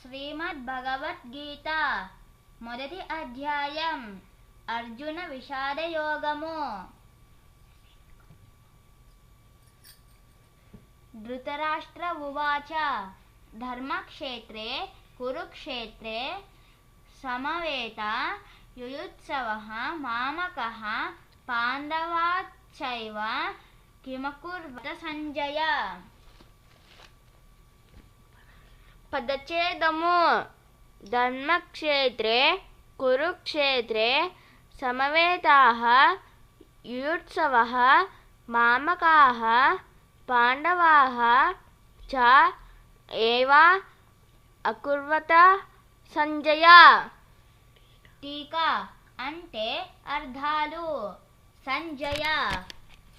శ్రీమద్ భగవద్గీత మొదటి అధ్యాయం అర్జున విషాద యోగము ధృతరాష్ట్ర ఉవాచ ధర్మక్షేత్రే కురుక్షేత్రే సమవేత యుయుత్సవః మామకः పాండవాచ్చైవ కిమకుర్వత సంజయ పదచ్ఛేదము. ధర్మక్షేత్రే కురుక్షేత్రే సమవేతాः యుయుత్సవः మామకాः పాండవాः చ ఏవ అకుర్వత సంజయ. టీకా అంటే అర్థాలు సంజయ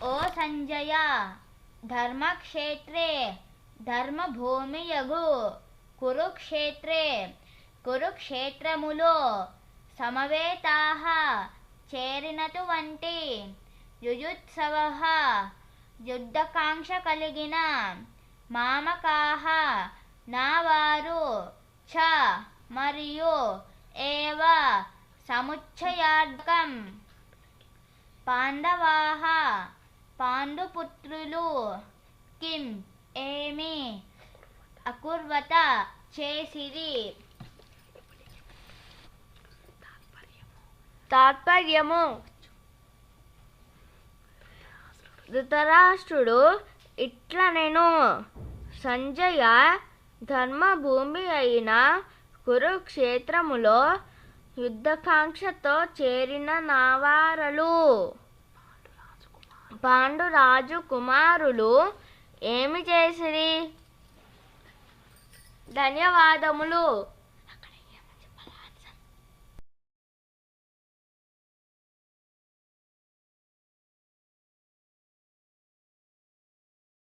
ఓ సంజయ. ధర్మక్షేత్రే ధర్మభూమియగు. కురుక్షేత్రే. కురుక్షేత్రములో సమవేతాహ చేరినటువంటి యుయుత్సవ యుద్ధకాంక్ష కలిగిన మామకాహ నా వారు చ మరియు ఏవ సముచ్చయార్థకం. పాండవాహ పాండుపుత్రులు కిం ఏమి అకుర్వత చేసిరి. తాత్పర్యము. ధృతరాష్ట్రుడు ఇట్లా నేను సంజయ ధర్మభూమి అయిన కురుక్షేత్రములో యుద్ధకాంక్షతో చేరిన నావారలు. పాండురాజు కుమారులు ఏమి చేసిరి? ధన్యవాదములు.